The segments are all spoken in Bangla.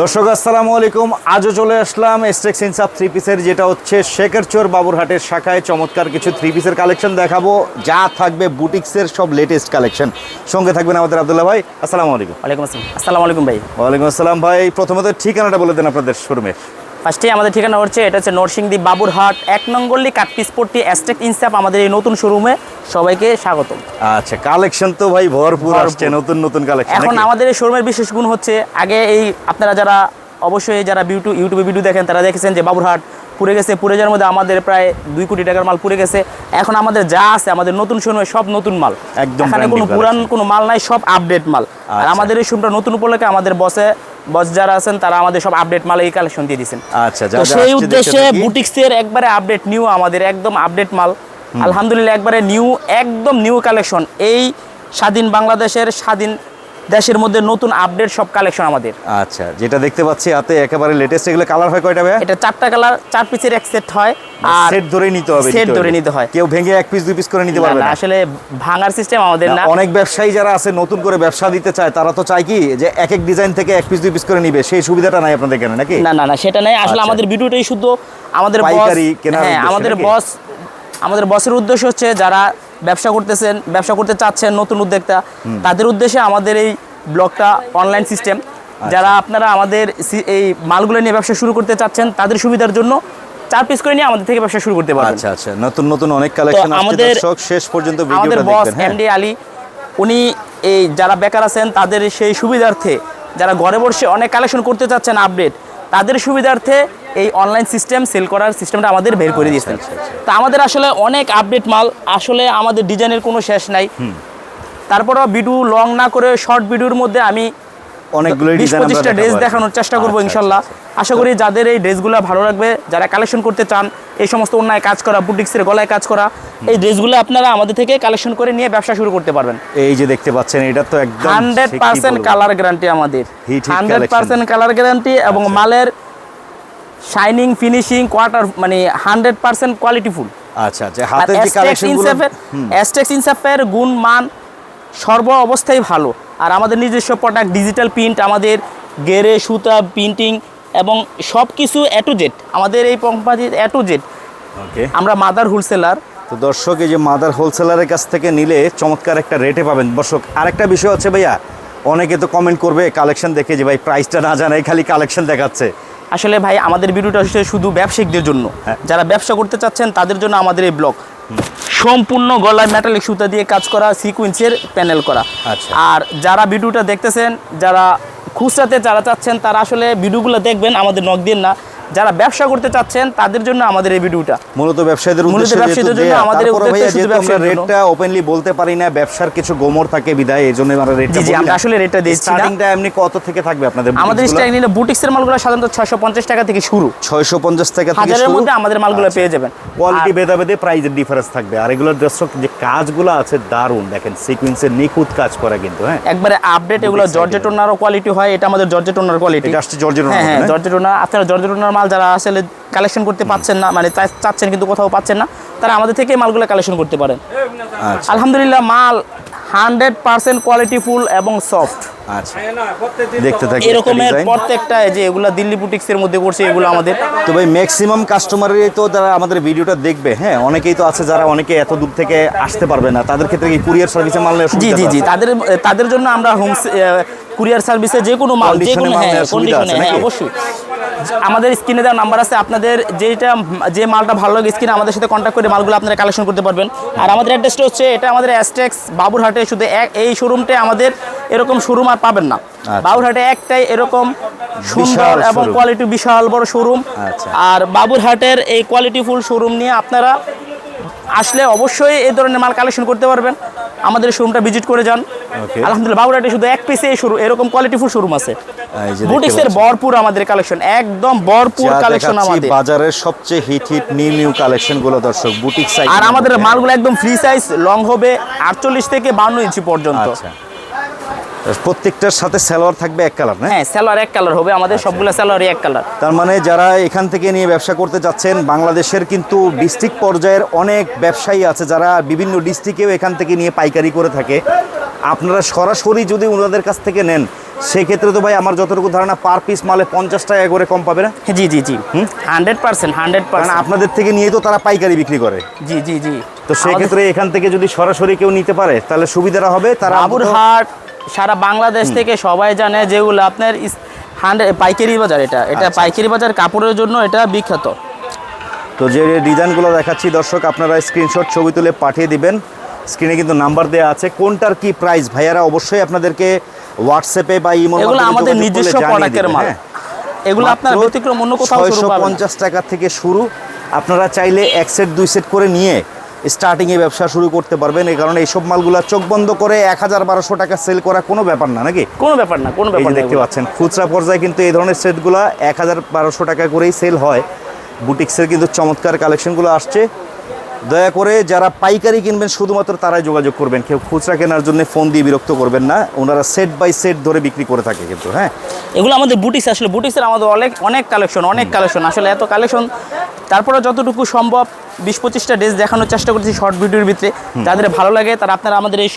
দর্শক আসসালামু আলাইকুম। আজও চলে আসলাম এস্টেক্স ইনসাপ থ্রি পিসের যেটা হচ্ছে শেখেরচর বাবুরহাটের শাখায়। চমৎকার কিছু থ্রি পিসের কালেকশন দেখাবো। যা থাকবে বুটিক্সের সব লেটেস্ট কালেকশন সঙ্গে থাকবেন আমাদের আবদুল্লাহ ভাই। আসসালামু আলাইকুম। ওয়ালাইকুম আসসালাম। আসসালামু আলাইকুম ভাই। ওয়ালাইকুম আসসালাম ভাই। প্রথমত ঠিকানাটা বলে দেন আপনাদের শোরুমের। ফার্স্টে আমাদের ঠিকানা হচ্ছে এটা হচ্ছে নরসিংদী বাবুরহাট এক নঙ্গল্লি কাটপিসপট্টি অ্যাস্টেক ইনসাপ আমাদের এই নতুন শোরুমে সবাইকে স্বাগতম আচ্ছা কালেকশন তো ভাই ভরপুর। আসছে নতুন নতুন কালেকশন এখন আমাদের এই শোরুমের বিশেষ গুণ হচ্ছে আগে এই আপনারা যারা অবশ্যই যারা ইউটিউব ইউটিউবে ভিডিও দেখেন তারা দেখেছেন যে বাবুরহাট পুড়ে গেছে পুড়ে যাওয়ার মধ্যে আমাদের প্রায় দুই কোটি টাকার মাল পুড়ে গেছে এখন আমাদের যা আছে আমাদের নতুন শোরুমে সব নতুন মাল একদম এখানে কোনো পুরান। কোনো মাল নাই সব আপডেট মাল আর আচ্ছা। আমাদের এই শোরুমটা নতুন উপলক্ষে আমাদের বসে বস যারা আছেন তারা আমাদের সব আপডেট মাল এই কালেকশন দিয়ে দিয়েছেন। আচ্ছা তো সেই উদ্দেশ্যে। বুটিক্সের একবারে আপডেট নিউ আমাদের একদম আপডেট মাল। আলহামদুলিল্লাহ একবারে নিউ একদম নিউ কালেকশন এই স্বাধীন বাংলাদেশের স্বাধীন দেশের মধ্যে নতুন আপডেট সব কালেকশন আমাদের। আচ্ছা যেটা দেখতে পাচ্ছি হাতে একেবারে লেটেস্ট এগুলো কালার হয় কয়টা ভাই এটা চারটা কালার চার পিসের এক সেট হয় আর সেট ধরে নিতে হবে set ধরে নিতে হয়। কেউ ভেঙে এক পিস দুই পিস করে নিতে পারবে না, না। আসলে ভাঙার সিস্টেম আমাদের না অনেক ব্যবসায়ী যারা আছে নতুন করে ব্যবসা দিতে চায় তারা তো চায় কি যে এক এক ডিজাইন থেকে এক পিস দুই পিস করে নিবে। সেই সুবিধাটা নাই আপনাদের কেন নাকি? না না না সেটা নাই। আসলে আচ্ছা। আমাদের ভিডিওটাই শুধু আমাদের বস হ্যাঁ আমাদের বস আমাদের বসের উদ্দেশ্য হচ্ছে যারা ব্যবসা করতেছেন ব্যবসা করতে চাচ্ছেন নতুন উদ্যোক্তা তাদের উদ্দেশ্যে আমাদের এই ব্লগটা অনলাইন সিস্টেম। যারা আপনারা আমাদের এই মালগুলো নিয়ে ব্যবসা শুরু করতে চাচ্ছেন তাদের সুবিধার জন্য চার পিস করে নিয়ে আমাদের থেকে ব্যবসা শুরু করতে পারবেন। আচ্ছা আচ্ছা। নতুন নতুন অনেক কালেকশন আসছে। আমাদের- দর্শক শেষ পর্যন্ত আমাদের ভিডিওটা বস দেখবেন হ্যাঁ? এমডি আলী উনি এই যারা বেকার আছেন তাদের সেই সুবিধার্থে যারা ঘরে বসে অনেক কালেকশন করতে চাচ্ছেন আপডেট তাদের সুবিধার্থে এই অনলাইন সিস্টেম সেল করার সিস্টেমটা আমাদের বের করে দিয়েছেন। তো আমাদের আসলে অনেক আপডেট মাল আসলে আমাদের ডিজাইনের কোনো শেষ নাই। তারপরও ভিডিও লং না করে শর্ট ভিডিওর মধ্যে আমি অনেকগুলো বিশ পঁচিশটা ড্রেস। দেখানোর চেষ্টা করব আচ্ছা, ইনশাল্লাহ। আচ্ছা, আশা করি যাদের এই ড্রেসগুলো ভালো লাগবে যারা কালেকশন করতে চান এই সমস্ত অন্যায় কাজ করা বুটিক্সের গলায় কাজ করা এই ড্রেসগুলো আপনারা আমাদের থেকে কালেকশন করে নিয়ে ব্যবসা শুরু করতে পারবেন এই যে দেখতে পাচ্ছেন এটা তো একদম হান্ড্রেড সে কি পার্সেন্ট বলব। কালার গ্যারান্টি আমাদের Hit, hit hundred collection। Percent colour guarantee এবং আচ্ছা। মালের শাইনিং ফিনিশিং কোয়ার্টার মানে হান্ড্রেড পার্সেন্ট কোয়ালিটিফুল আচ্ছা আচ্ছা হাতের যে কালেকশনগুলো অ্যাস্টেক্স ইনসাফের গুণ মান সর্ব অবস্থায় ভালো আর আমাদের নিজস্ব প্রোডাক্ট ডিজিটাল প্রিন্ট আমাদের গেরে সুতা প্রিন্টিং এবং সব কিছু এ টু জেড আমাদের এই কোম্পানির এ টু জেড ওকে আমরা মাদার হোলসেলার তো দর্শক এই যে মাদার হোলসেলারের কাছ থেকে নিলে চমৎকার একটা রেটে পাবেন। দর্শক আরেকটা বিষয় হচ্ছে ভাইয়া অনেকে তো কমেন্ট করবে কালেকশন দেখে যে ভাই প্রাইসটা না জানাই খালি কালেকশন দেখাচ্ছে। আসলে ভাই আমাদের ভিডিওটা হচ্ছে শুধু ব্যবসায়িকদের জন্য। হ্যাঁ। যারা ব্যবসা করতে চাচ্ছেন তাদের জন্য আমাদের এই ব্লগ সম্পূর্ণ গলায় মেটালিক সুতা দিয়ে কাজ করা সিকুয়েন্সের প্যানেল করা। আচ্ছা। আর যারা ভিডিওটা দেখতেছেন যারা খুচরাতে যারা চাচ্ছেন তারা আসলে ভিডিওগুলো দেখবেন আমাদের নক দিন না। যারা ব্যবসা করতে চাচ্ছেন তাদের জন্য আমাদের এই ভিডিওটা। মূলত ব্যবসায়ীদের মূলত উদ্দেশ্যে ব্যবসায়ীদের জন্য আমাদের আমরা রেটটা ওপেনলি বলতে পারি না ব্যবসার কিছু গোমর থাকে বিদায় এই জন্য আমরা রেটটা জি, আমরা আসলে রেটটা দিচ্ছি। স্টার্টিংটা এমনি কত থেকে থাকবে আপনাদের আমাদের স্টাইল নিলে বুটিক্সের মালগুলো সাধারণত ছয়শো পঞ্চাশ টাকা থেকে শুরু। 650 টাকা থেকে হাজারের মধ্যে আমাদের মালগুলো পেয়ে যাবেন। কোয়ালিটি আর- ভেদা ভেদে প্রাইজের ডিফারেন্স থাকবে। আর এগুলোর দর্শক যে কাজগুলো আছে দারুণ। দেখেন সিকোয়েন্সের নিখুঁত কাজ করা কিন্তু হ্যাঁ? একবারে আপডেট এগুলো Boutique জর্জেট ওনারও কোয়ালিটি হয় এটা আমাদের জর্জেট ওনার কোয়ালিটি এটা আসছে জর্জেট ওনার হ্যাঁ হ্যাঁ মধ্যে, না? জর্জেট ওনার আপনারা জর্জেট ওনার মাল যারা আসলে কালেকশন করতে পাচ্ছেন না মানে চাচ্ছেন কিন্তু কোথাও পাচ্ছেন না তারা আমাদের থেকে মালগুলো কালেকশন করতে পারেন। আচ্ছা। আলহামদুলিল্লাহ মাল হান্ড্রেড পার্সেন্ট কোয়ালিটি ফুল এবং সফট আচ্ছা। দেখতে থাকি। এরকমের প্রত্যেকটা যে এগুলো দিল্লি বুটিক্সের মধ্যে করছে এগুলো আমাদের। তো ভাই ম্যাক্সিমাম তো যারা আমাদের ভিডিওটা দেখবে হ্যাঁ অনেকেই তো আছে যারা অনেকে এত দূর থেকে আসতে পারবে না তাদের ক্ষেত্রে কি কুরিয়ার সার্ভিসে মাল নেওয়ার জি জি জি তাদের তাদের জন্য আমরা হোম কুরিয়ার সার্ভিসে যে কোনো মাল যে কোনো মাল হ্যাঁ কন্ডিশনে হ্যাঁ অবশ্যই। আমাদের স্ক্রিনে দেওয়া নাম্বার আছে। আপনাদের যেটা যে মালটা ভালো লাগে স্ক্রিনে আমাদের সাথে কন্ট্যাক্ট করে মালগুলো আপনারা কালেকশন করতে পারবেন। আর আমাদের অ্যাড্রেসটা হচ্ছে এটা আমাদের অ্যাস্টেক্স বাবুরহাটে শুধু এক এই শোরুমটা আমাদের এরকম শোরুম আর পাবেন না। বাবুরহাটে একটাই এরকম সুন্দর এবং কোয়ালিটি বিশাল বড় শোরুম আচ্ছা। আর বাবুরহাটের এই কোয়ালিটি ফুল শোরুম নিয়ে আপনারা আসলে অবশ্যই এই ধরনের মাল কালেকশন করতে পারবেন। আমাদের শোরুমটা ভিজিট করে যান. আলহামদুলিল্লাহ বাবুরাটি শুধু এক পিসে শুরু এরকম কোয়ালিটি ফুল শোরুম আছে। বুটিক্সের। ভরপুর আমাদের কালেকশন একদম ভরপুর কালেকশন আমাদের। বাজারের সবচেয়ে হিট হিট নিউ নিউ কালেকশনগুলো দর্শক বুটিক সাইজ আর আমাদের মালগুলো একদম ফ্রি সাইজ লং হবে আটচল্লিশ থেকে বান্ন ইঞ্চি পর্যন্ত। আচ্ছা। প্রত্যেকটার সাথে সালোয়ার থাকবে এক কালার না? হ্যাঁ স্যালোয়ার এক কালার হবে আমাদের আচ্ছা। সবগুলো স্যালোয়ারই এক কালার। তার মানে যারা এখান থেকে নিয়ে ব্যবসা করতে যাচ্ছেন বাংলাদেশের কিন্তু ডিস্ট্রিক্ট পর্যায়ের অনেক ব্যবসায়ী আছে যারা বিভিন্ন ডিস্ট্রিক্টেও এখান থেকে নিয়ে পাইকারি করে থাকে। আপনারা সরাসরি যদি ওনাদের কাছ থেকে নেন সেক্ষেত্রে তো ভাই আমার যতটুকু ধারণা পার পিস মালে পঞ্চাশ টাকা করে কম পাবে না? জি জি জি। হান্ড্রেড পার্সেন্ট হান্ড্রেড পার্সেন্ট আপনাদের থেকে নিয়ে তো তারা পাইকারি বিক্রি করে। জি জি জি। তো সেক্ষেত্রে এখান থেকে যদি সরাসরি কেউ নিতে পারে তাহলে সুবিধাটা হবে তারা বাবুরহাট সারা বাংলাদেশ থেকে সবাই জানে যেগুলো আপনার হান্ড্রেড পাইকারি বাজার এটা। এটা আচ্ছা, পাইকারি বাজার কাপড়ের জন্য এটা বিখ্যাত। তো যে ডিজাইনগুলো দেখাচ্ছি দর্শক আপনারা স্ক্রিনশট ছবি তুলে পাঠিয়ে দিবেন। স্ক্রিনে কিন্তু নাম্বার দেওয়া আছে। কোনটার কি প্রাইস ভাইয়ারা অবশ্যই আপনাদেরকে হোয়াটসঅ্যাপে বা ইমো এগুলো আমাদের নিজস্ব প্রোডাক্টের মাল। এগুলো আপনার ব্যতিক্রম অন্য কোথাও শুরু ছয়শো পাবেন না। পঞ্চাশ টাকা থেকে শুরু। আপনারা চাইলে এক সেট দুই সেট করে নিয়ে স্টার্টিংয়ে ব্যবসা শুরু করতে পারবেন। এই কারণে এইসব মালগুলো চোখ বন্ধ করে এক হাজার বারোশো টাকা সেল করা কোনো ব্যাপার না নাকি? কোনো ব্যাপার না কোনো ব্যাপার দেখতে পাচ্ছেন খুচরা পর্যায়ে কিন্তু এই ধরনের সেটগুলো এক হাজার বারোশো টাকা করেই সেল হয়। বুটিক্সের কিন্তু চমৎকার কালেকশনগুলো আসছে। দয়া করে যারা পাইকারি কিনবেন শুধুমাত্র তারাই যোগাযোগ করবেন। কেউ খুচরা কেনার জন্য ফোন দিয়ে বিরক্ত করবেন না। ওনারা সেট বাই সেট ধরে বিক্রি করে থাকে কিন্তু হ্যাঁ? এগুলো আমাদের বুটিক্স আসলে বুটিক্সের আমাদের অনেক অনেক কালেকশন অনেক কালেকশন। আসলে এত কালেকশন তারপরে যতটুকু সম্ভব বিশ পঁচিশটা ড্রেস দেখানোর চেষ্টা করছি শর্ট ভিডিওর ভিতরে। যাদের ভালো লাগে তারা আপনারা আমাদের এই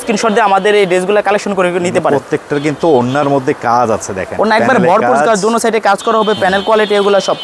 স্ক্রিনশট দিয়ে আমাদের এই ড্রেসগুলো কালেকশন করে নিতে পারেন। প্রত্যেকটার কিন্তু অন্যার মধ্যে কাজ আছে দেখেন। অন্য একবার ভরপুর কাজ দোনো সাইডে কাজ করা হবে প্যানেল কোয়ালিটি এগুলো সব।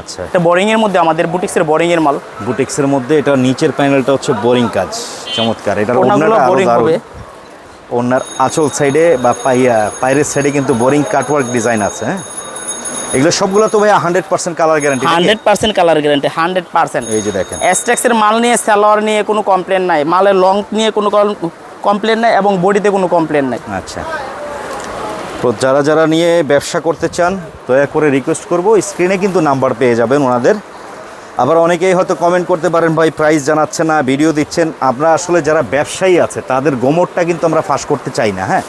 আচ্ছা। এটা বোরিং এর মধ্যে আমাদের বুটিক্সের বোরিং এর মাল। বুটিক্সের মধ্যে এটা নিচের প্যানেলটা হচ্ছে বোরিং কাজ। চমৎকার। এটা ওনাগুলো বোরিং হবে। ওনার আঁচল সাইডে বা পাইয়া পায়ের সাইডে কিন্তু বোরিং কাটওয়ার্ক ডিজাইন আছে হ্যাঁ? এগুলো সবগুলো তো ভাই hundred percent colour guarantee hundred percent colour guarantee hundred percent. এই যে দেখেন। এসটেক্সের মাল নিয়ে স্যালোয়ার নিয়ে কোনো কমপ্লেন নাই। মালের লং নিয়ে কোনো কমপ্লেন নাই এবং বডিতে কোনো কমপ্লেন নাই। আচ্ছা। তো যারা যারা নিয়ে ব্যবসা করতে চান, দয়া করে রিকোয়েস্ট করব স্ক্রিনে কিন্তু নাম্বার পেয়ে যাবেন ওনাদের। আবার অনেকেই হয়তো কমেন্ট করতে পারেন, ভাই প্রাইস জানাচ্ছে না ভিডিও দিচ্ছেন। আমরা আসলে যারা ব্যবসায়ী আছে, তাদের গোমরটা কিন্তু আমরা ফাঁস করতে চাই না হ্যাঁ?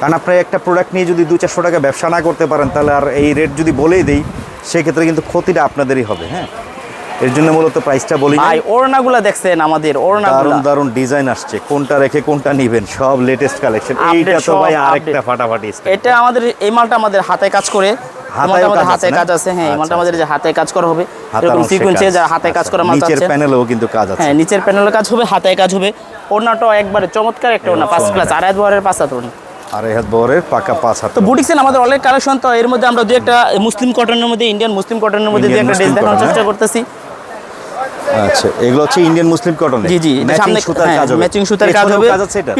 কারণ আপনার একটা প্রোডাক্ট নিয়ে যদি দু চারশো টাকা ব্যবসা না করতে পারেন, তাহলে আর এই রেট যদি বলেই দিই, সেক্ষেত্রে কিন্তু ক্ষতিটা আপনাদেরই হবে হ্যাঁ? এর জন্য মূলত প্রাইসটা বলি। ভাই ওড়নাগুলো দেখছেন আমাদের ওড়নাগুলো। দারুণ দারুণ ডিজাইন আসছে। কোনটা রেখে কোনটা নিবেন সব লেটেস্ট কালেকশন এইটা তো ভাই আরেকটা ফাটাফাটি। এটা আমাদের এই মালটা আমাদের হাতে কাজ করে। কাজ হাতে কাজ আছে হ্যাঁ মালটা আমাদের যে হাতে কাজ করা হবে হাতার এরকম সিকোয়েন্সে কাজ। হাতে কাজ করা মাল নিচের প্যানেলেও কিন্তু কাজ আছে। হ্যাঁ নিচের প্যানেলের কাজ হবে হাতে কাজ হবে। ওড়নাটাও একবারে চমৎকার একটা ওড়না ফার্স্ট ক্লাস আড়াই দুয়ারের পাঁচ হাত ওড়না। আর হাত বহরের পাকা পাঁচ হাত তো বুটিক্সেন আমাদের অনেক কালেকশন তো এর মধ্যে আমরা দুই একটা মুসলিম কটনের মধ্যে ইন্ডিয়ান মুসলিম কটনের মধ্যে দুই একটা ড্রেস দেখানোর চেষ্টা? করতেছি। আচ্ছা এগুলো হচ্ছে ইন্ডিয়ান মুসলিম কটন জি জি সামনে সুতার কাজ হবে। ম্যাচিং সুতার কাজ হবে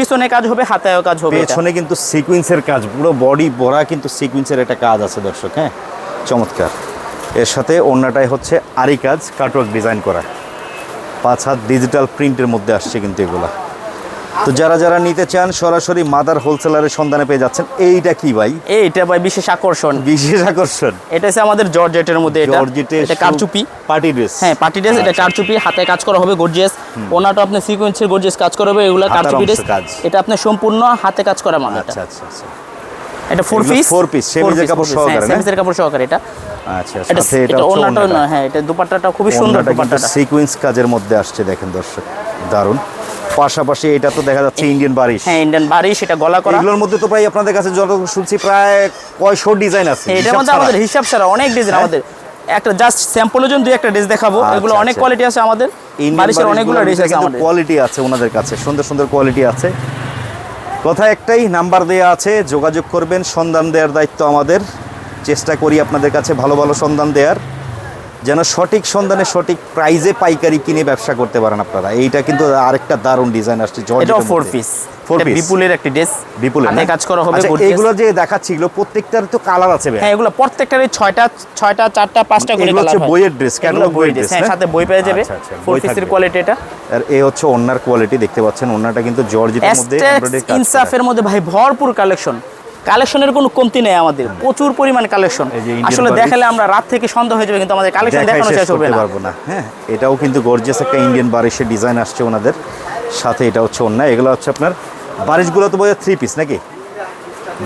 পিছনে কাজ হবে হাতায়ও কাজ হবে। পেছনে কিন্তু সিকোয়েন্সের কাজ পুরো বডি ভরা কিন্তু সিকোয়েন্সের একটা কাজ আছে দর্শক হ্যাঁ? চমৎকার। এর সাথে অন্যটাই হচ্ছে আরি কাজ কাটওয়ার্ক ডিজাইন করা। পাঁচ হাত ডিজিটাল প্রিন্টের মধ্যে আসছে কিন্তু এগুলা। তো যারা যারা নিতে চান সরাসরি মাদার হোলসেলারের সন্ধানে পেয়ে যাচ্ছেন। এইটা কি ভাই? এইটা ভাই বিশেষ আকর্ষণ। বিশেষ আকর্ষণ। এটা হচ্ছে আমাদের জর্জেটের মধ্যে এটা। জর্জেটের এটা কারচুপি। Party dress. হ্যাঁ পার্টি ড্রেস এটা কারচুপি হাতে কাজ করা হবে গর্জিয়াস ওনাটা আপনি সিকোয়েন্সের গর্জিয়াস কাজ করা হবে এগুলো কারচুপি ড্রেস। এটা আপনার সম্পূর্ণ হাতে কাজ করা মাল এটা। আচ্ছা আচ্ছা আচ্ছা। এটা ফোর পিস four piece, সেমিজের কাপড় সহকারে, না? সেমিজের কাপড় সহকারে এটা। আচ্ছা সাথে এটা ওনাটা। হ্যাঁ এটা দুপাট্টাটা খুবই সুন্দর দুপাট্টাটা। সিকোয়েন্স কাজের মধ্যে আসছে দেখেন দর্শক দারুণ পাশাপাশি এটা তো দেখা যাচ্ছে ইন্ডিয়ান বারিশ হ্যাঁ ইন্ডিয়ান বাড়ি সেটা গলা করা। এগুলোর মধ্যে তো প্রায় আপনাদের কাছে যত শুনছি প্রায় কয়শো ডিজাইন আছে হ্যাঁ, এটার মধ্যে আমাদের হিসাব ছাড়া অনেক ডিজাইন হ্যাঁ? আমাদের। একটা জাস্ট স্যাম্পলের জন্য দুই একটা ড্রেস দেখাবো। আচ্ছা, এগুলো অনেক আচ্ছা। কোয়ালিটি আছে আমাদের। বারিশের অনেকগুলো ড্রেস আছে আমাদের। কোয়ালিটি আছে ওনাদের কাছে সুন্দর সুন্দর কোয়ালিটি আছে। কথা একটাই নাম্বার দেয়া আছে যোগাযোগ করবেন সন্ধান দেওয়ার দায়িত্ব আমাদের। চেষ্টা করি আপনাদের কাছে ভালো ভালো সন্ধান দেওয়ার যেন সঠিক সন্ধানে সঠিক প্রাইজে পাইকারি কিনে ব্যবসা করতে পারেন আপনারা। এইটা কিন্তু আরেকটা দারুণ ডিজাইন আসছে এটাও জর্জেটের ফোর পিস বিপুলের একটি ড্রেস বিপুলের হাতে কাজ করা হবে আচ্ছা, এগুলো যে দেখাচ্ছি এগুলো প্রত্যেকটার তো কালার আছে হ্যাঁ এগুলো প্রত্যেকটারই করে কালার হচ্ছে বইয়ের ড্রেস হ্যাঁ সাথে বই পেয়ে যাবে। আচ্ছা, আচ্ছা, ফোর পিসের কোয়ালিটি এটা। আর এই হচ্ছে কোয়ালিটি দেখতে পাচ্ছেন কিন্তু জর্জেটের। ইনসাফের মধ্যে ভাই ভরপুর কালেকশন কালেকশনের কোনো কমতি নেই আমাদের প্রচুর পরিমাণ কালেকশন। আসলে দেখালে আমরা রাত থেকে সন্ধ্যা হয়ে যাবে কিন্তু আমাদের কালেকশন দেখানো শেষ হবে না। হ্যাঁ এটাও কিন্তু গর্জিয়াস একটা ইন্ডিয়ান বারিশের ডিজাইন আসছে ওনাদের। সাথে এটা হচ্ছে অন্য এগুলো হচ্ছে আপনার বারিশগুলো তো বোঝা থ্রি পিস নাকি?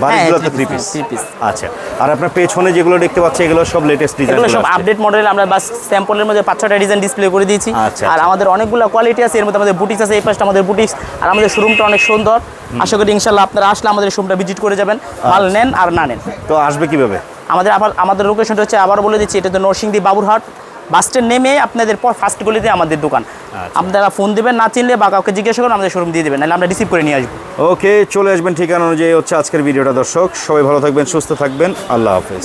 বারিশগুলো তো পিস হ্যাঁ, three piece। আচ্ছা আর আপনার পেছনে যেগুলো দেখতে পাচ্ছি এগুলো সব লেটেস্ট ডিজাইন এগুলো সব আপডেট মডেল আমরা বাস স্যাম্পলের মধ্যে পাঁচ ছটা ডিজাইন ডিসপ্লে করে দিয়েছি। আচ্ছা, আর আচ্ছা। আমাদের অনেকগুলো কোয়ালিটি আছে এর মধ্যে আমাদের বুটিক্স আছে এই পাশটা আমাদের বুটিক্স আর আমাদের শোরুমটা অনেক সুন্দর। আশা করি ইনশাল্লাহ আপনারা আসলে আমাদের শোরুমটা ভিজিট করে যাবেন মাল আচ্ছা। নেন আর না নেন। তো আসবে কীভাবে? আমাদের আবার আমাদের লোকেশনটা হচ্ছে আবার বলে দিচ্ছি এটা তো নরসিংদী বাবুরহাট। বাস স্ট্যান্ড নেমে আপনাদের পর ফার্স্ট গলিতে আমাদের দোকান। আপনারা ফোন দেবেন না চিনলে বা কাউকে জিজ্ঞাসা করুন আমাদের শোরুম দিয়ে দেবেন নাহলে আমরা রিসিভ করে নিয়ে আসব। ওকে চলে আসবেন ঠিকানা অনুযায়ী হচ্ছে আজকের ভিডিওটা দর্শক। সবাই ভালো থাকবেন সুস্থ থাকবেন। আল্লাহ হাফেজ।